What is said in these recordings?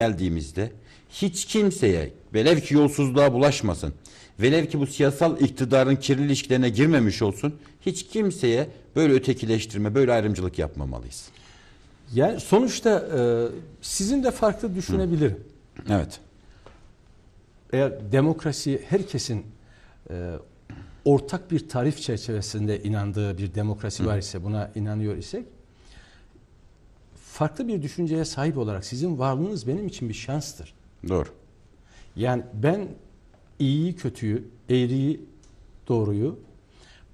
geldiğimizde hiç kimseye velev ki yolsuzluğa bulaşmasın, velev ki bu siyasal iktidarın kirli ilişkilerine girmemiş olsun, hiç kimseye böyle ötekileştirme, böyle ayrımcılık yapmamalıyız. Yani sonuçta e, sizin de farklı düşünebilirim. Evet. Eğer demokrasi herkesin e, ortak bir tarif çerçevesinde inandığı bir demokrasi var ise buna inanıyor isek farklı bir düşünceye sahip olarak sizin varlığınız benim için bir şanstır. Doğru. Yani ben iyiyi kötüyü, eğriyi doğruyu,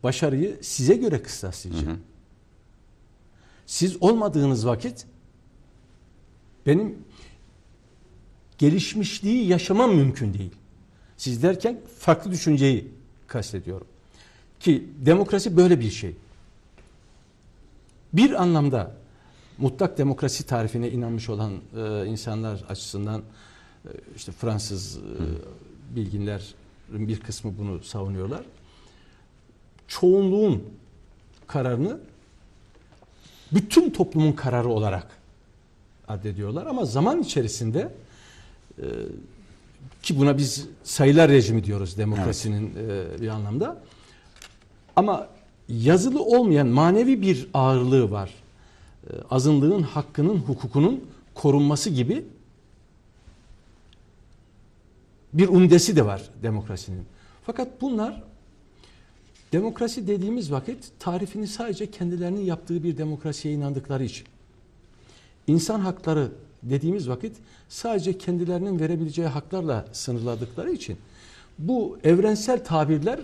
başarıyı size göre kıstaslayacağım. Siz olmadığınız vakit benim gelişmişliği yaşamam mümkün değil. Siz derken farklı düşünceyi kastediyorum. Ki demokrasi böyle bir şey. Bir anlamda mutlak demokrasi tarifine inanmış olan e, insanlar açısından e, işte Fransız e, bilginlerin bir kısmı bunu savunuyorlar. Çoğunluğun kararını bütün toplumun kararı olarak addediyorlar ama zaman içerisinde e, ki buna biz sayılar rejimi diyoruz demokrasinin e, bir anlamda. Ama yazılı olmayan manevi bir ağırlığı var. E, azınlığın hakkının, hukukunun korunması gibi bir umdesi de var demokrasinin. Fakat bunlar demokrasi dediğimiz vakit tarifini sadece kendilerinin yaptığı bir demokrasiye inandıkları için. İnsan hakları dediğimiz vakit sadece kendilerinin verebileceği haklarla sınırladıkları için bu evrensel tabirler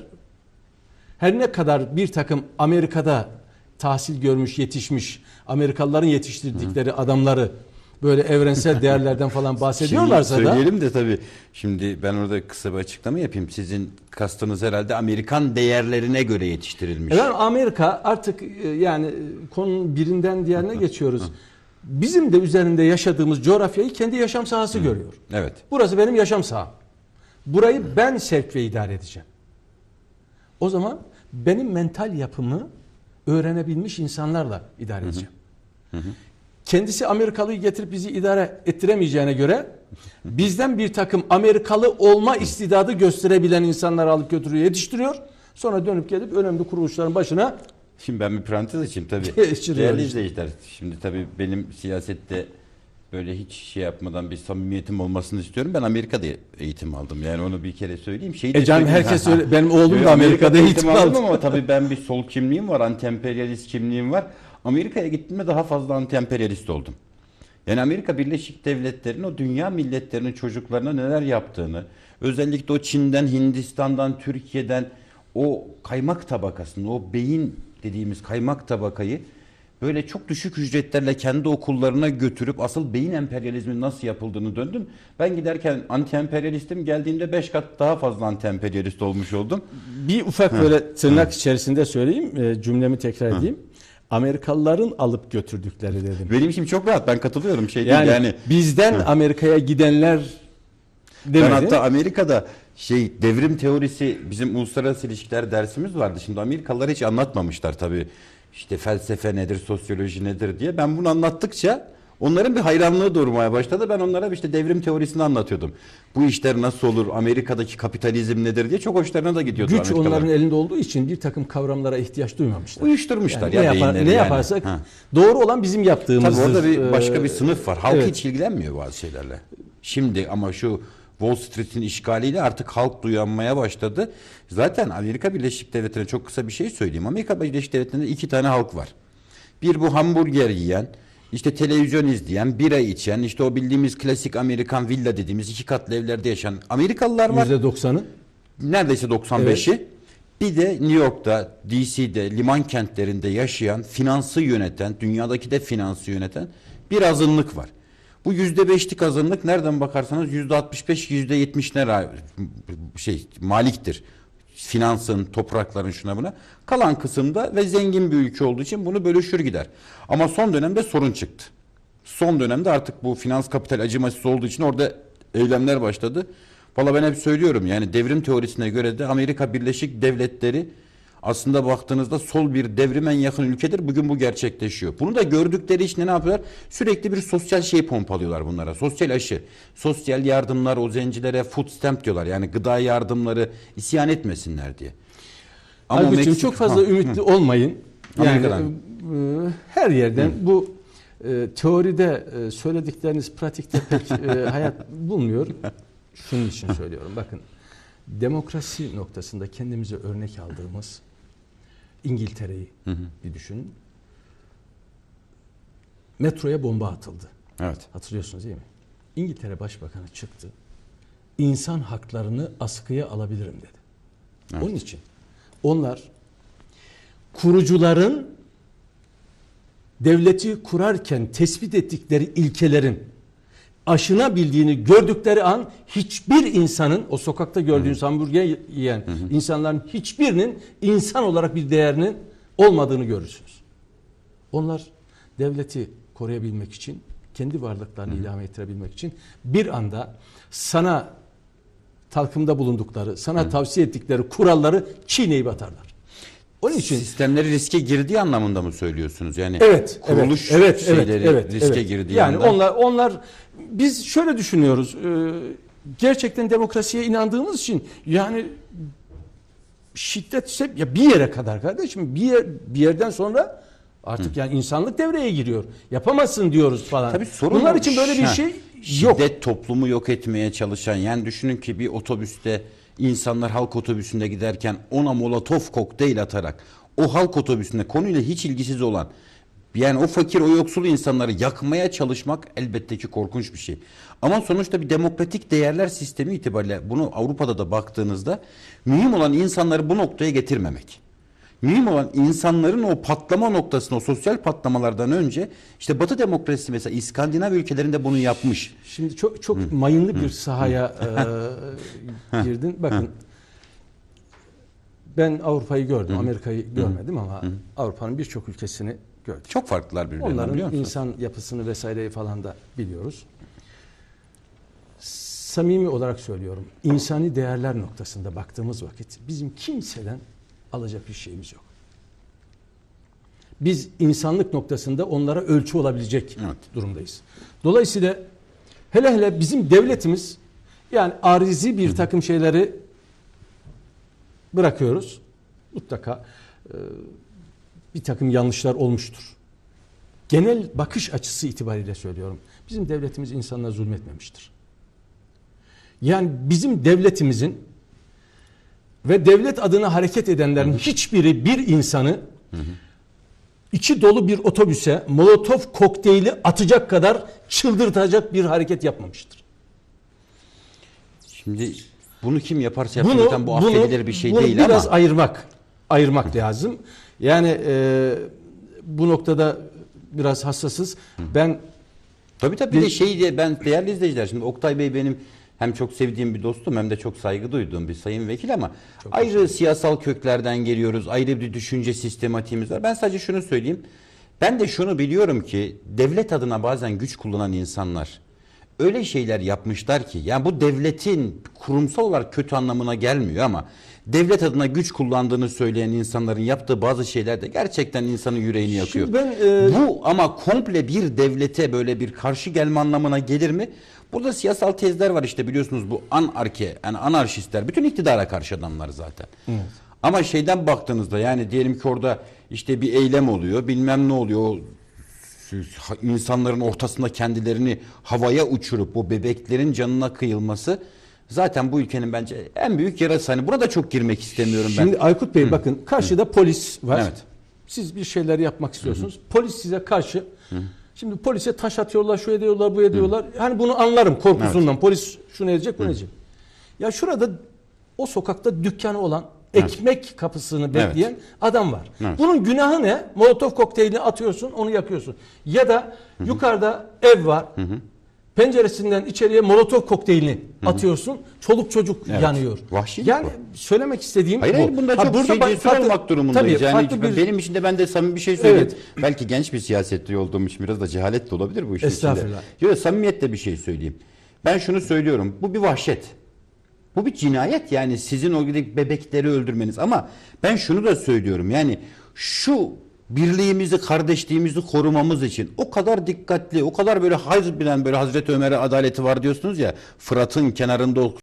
her ne kadar bir takım Amerika'da tahsil görmüş, yetişmiş Amerikalıların yetiştirdikleri adamları böyle evrensel değerlerden falan bahsediyorlarsa Şimdi da söyleyelim de tabii şimdi ben orada kısa bir açıklama yapayım. Sizin kastınız herhalde Amerikan değerlerine göre yetiştirilmiş. Efendim Amerika artık e, yani e, konunun birinden diğerine geçiyoruz. Bizim de üzerinde yaşadığımız coğrafyayı kendi yaşam sahası görüyor. Evet. Burası benim yaşam saham. Burayı ben sevk ve idare edeceğim. O zaman benim mental yapımı öğrenebilmiş insanlarla idare edeceğim. Kendisi Amerikalıyı getirip bizi idare ettiremeyeceğine göre bizden bir takım Amerikalı olma istidadı gösterebilen insanları alıp götürüyor, yetiştiriyor. Sonra dönüp gelip önemli kuruluşların başına Şimdi ben bir parantez açayım tabii. Değerli izleyiciler, şimdi tabii benim siyasette böyle hiç şey yapmadan bir samimiyetim olmasını istiyorum. Ben Amerika'da eğitim aldım. Yani onu bir kere söyleyeyim. Şeyi E canım herkes Ha, öyle. Benim oğlum da Amerika'da eğitim aldı. ama tabii ben bir sol kimliğim var, anti-emperyalist kimliğim var. Amerika'ya gittiğimde daha fazla anti-emperyalist oldum. Yani Amerika Birleşik Devletleri'nin o dünya milletlerinin çocuklarına neler yaptığını, özellikle o Çin'den, Hindistan'dan, Türkiye'den o kaymak tabakasını, o beyin dediğimiz kaymak tabakayı böyle çok düşük ücretlerle kendi okullarına götürüp asıl beyin emperyalizmin nasıl yapıldığını döndüm. Ben giderken anti-emperyalistim, geldiğimde 5 kat daha fazla anti-emperyalist olmuş oldum. Bir ufak böyle tırnak içerisinde söyleyeyim, e, cümlemi tekrar edeyim. Amerikalıların alıp götürdükleri dedim. Benim için çok rahat, ben katılıyorum şey Yani, değil yani. bizden Amerika'ya gidenler Ben demedi. hatta Amerika'da şey devrim teorisi bizim uluslararası ilişkiler dersimiz vardı. Şimdi Amerikalılar hiç anlatmamışlar tabii. İşte felsefe nedir, sosyoloji nedir diye. Ben bunu anlattıkça onların bir hayranlığı doğurmaya başladı. Ben onlara işte devrim teorisini anlatıyordum. Bu işler nasıl olur, Amerika'daki kapitalizm nedir diye çok hoşlarına da gidiyordu Güç Amerikalıların. onların elinde olduğu için bir takım kavramlara ihtiyaç duymamışlar. Uyuşturmuşlar Yani ya ne, yapar- ne yani. yaparsak Ha. doğru olan bizim yaptığımızdır. Tabii orada bir Ee, başka bir sınıf var. Halk evet. hiç ilgilenmiyor bazı şeylerle. Şimdi ama şu Wall Street'in işgaliyle artık halk duyanmaya başladı. Zaten Amerika Birleşik Devletleri'ne çok kısa bir şey söyleyeyim. Amerika Birleşik Devletleri'nde iki tane halk var. Bir bu hamburger yiyen, işte televizyon izleyen, bira içen, işte o bildiğimiz klasik Amerikan villa dediğimiz iki katlı evlerde yaşayan Amerikalılar var %90'ı neredeyse 95'i. Bir de New York'ta, DC'de, liman kentlerinde yaşayan, finansı yöneten, dünyadaki de finansı yöneten bir azınlık var. Bu yüzde beşlik azınlık nereden bakarsanız yüzde 65, yüzde 70'ler şey maliktir. Finansın, toprakların şuna buna. Kalan kısımda ve zengin bir ülke olduğu için bunu bölüşür gider. Ama son dönemde sorun çıktı. Son dönemde artık bu finans kapital acımasız olduğu için orada eylemler başladı. Valla ben hep söylüyorum yani devrim teorisine göre de Amerika Birleşik Devletleri Aslında baktığınızda sol bir devrim en yakın ülkedir. Bugün bu gerçekleşiyor. Bunu da gördükleri için ne yapıyorlar? Sürekli bir sosyal şey pompalıyorlar bunlara. Sosyal aşı, sosyal yardımlar o zencilere food stamp diyorlar. Yani gıda yardımları isyan etmesinler diye. Aykut'cum Meksika- çok fazla Ha, ümitli olmayın. Yani Amerika'dan. e, her yerden bu e, teoride e, söyledikleriniz pratikte pek e, hayat bulmuyor. Şunun için söylüyorum. Bakın demokrasi noktasında kendimize örnek aldığımız İngiltere'yi bir düşünün. Metroya bomba atıldı. Evet. Hatırlıyorsunuz değil mi? İngiltere Başbakanı çıktı. İnsan haklarını askıya alabilirim dedi. Onun için onlar kurucuların devleti kurarken tespit ettikleri ilkelerin aşınabildiğini gördükleri an hiçbir insanın o sokakta gördüğünüz hamburger yiyen insanların hiçbirinin insan olarak bir değerinin olmadığını görürsünüz. Onlar devleti koruyabilmek için, kendi varlıklarını idame ettirebilmek için bir anda sana talkımda bulundukları, sana tavsiye ettikleri kuralları çiğneyip atarlar. Onun için Sistemleri riske girdiği anlamında mı söylüyorsunuz? Yani Evet, kuruluş evet, evet, şeyleri evet, evet, riske evet. girdiği Yani anda. onlar onlar biz şöyle düşünüyoruz. e, gerçekten demokrasiye inandığımız için yani şiddet ya bir yere kadar kardeşim bir yer, bir yerden sonra artık yani insanlık devreye giriyor. Yapamazsın diyoruz falan. Tabii sorun Bunlar o. için böyle bir şey yok. Şiddet toplumu yok etmeye çalışan yani düşünün ki bir otobüste insanlar halk otobüsünde giderken ona molotof kokteyl atarak o halk otobüsünde konuyla hiç ilgisiz olan yani o fakir o yoksul insanları yakmaya çalışmak elbette ki korkunç bir şey. Ama sonuçta bir demokratik değerler sistemi itibariyle bunu Avrupa'da da baktığınızda mühim olan insanları bu noktaya getirmemek. Mühim olan insanların o patlama noktasına, o sosyal patlamalardan önce işte Batı demokrasisi mesela İskandinav ülkelerinde bunu yapmış. Şimdi çok çok mayınlı bir sahaya e, girdin. Bakın ben Avrupa'yı gördüm, Amerika'yı görmedim ama Avrupa'nın birçok ülkesini gördüm. Çok farklılar birbirinden biliyor Onların musunuz? insan yapısını vesaireyi falan da biliyoruz. Samimi olarak söylüyorum. insani değerler noktasında baktığımız vakit bizim kimseden alacak bir şeyimiz yok. Biz insanlık noktasında onlara ölçü olabilecek Evet. durumdayız. Dolayısıyla hele hele bizim devletimiz yani arizi bir takım şeyleri bırakıyoruz. Mutlaka e, bir takım yanlışlar olmuştur. Genel bakış açısı itibariyle söylüyorum. Bizim devletimiz insanlara zulmetmemiştir. Yani bizim devletimizin ve devlet adına hareket edenlerin hiçbiri bir insanı içi dolu bir otobüse molotof kokteyli atacak kadar çıldırtacak bir hareket yapmamıştır. Şimdi bunu kim yaparsa yapsın zaten bu affedilir bir şey bunu değil biraz ama ayırmak ayırmak lazım. Yani e, bu noktada biraz hassasız. Ben tabii tabii bir de şey diye ben değerli izleyiciler şimdi Oktay Bey benim hem çok sevdiğim bir dostum hem de çok saygı duyduğum bir sayın vekil ama ayrı siyasal köklerden geliyoruz. Ayrı bir düşünce sistematiğimiz var. Ben sadece şunu söyleyeyim. Ben de şunu biliyorum ki devlet adına bazen güç kullanan insanlar öyle şeyler yapmışlar ki yani bu devletin kurumsal olarak kötü anlamına gelmiyor ama devlet adına güç kullandığını söyleyen insanların yaptığı bazı şeyler de gerçekten insanın yüreğini yakıyor. Şimdi ben, e, bu ama komple bir devlete böyle bir karşı gelme anlamına gelir mi? Burada siyasal tezler var işte biliyorsunuz bu anarke yani anarşistler bütün iktidara karşı adamlar zaten. Ama şeyden baktığınızda yani diyelim ki orada işte bir eylem oluyor bilmem ne oluyor insanların ortasında kendilerini havaya uçurup o bebeklerin canına kıyılması zaten bu ülkenin bence en büyük yarası. Hani buna da çok girmek istemiyorum ben. Şimdi Aykut Bey bakın karşıda polis var. Evet. Siz bir şeyler yapmak istiyorsunuz. Polis size karşı Şimdi polise taş atıyorlar, şu ediyorlar, bu ediyorlar. Hani bunu anlarım korkusundan. Polis şunu edecek, bunu edecek. Ya şurada o sokakta dükkanı olan ekmek kapısını bekleyen adam var. Evet. Bunun günahı ne? Molotov kokteylini atıyorsun, onu yakıyorsun. Ya da yukarıda ev var. Penceresinden içeriye molotov kokteylini atıyorsun. Çoluk çocuk Evet. yanıyor. Vahşilik yani bu. söylemek istediğim Hayır bu. hayır bunda Ha, çok şey bak- cesur farklı- olmak durumundayız. Tabii, yani bir- benim için de ben de samimi bir şey söyleyeyim. Evet. Belki genç bir siyasetçi olduğum için biraz da cehalet de olabilir bu işin içinde. Estağfurullah. Yok samimiyetle bir şey söyleyeyim. Ben şunu söylüyorum. Bu bir vahşet. Bu bir cinayet. Yani sizin o gidip bebekleri öldürmeniz. Ama ben şunu da söylüyorum. Yani şu birliğimizi, kardeşliğimizi korumamız için o kadar dikkatli, o kadar böyle haz bilen böyle Hazreti Ömer'e adaleti var diyorsunuz ya Fırat'ın kenarında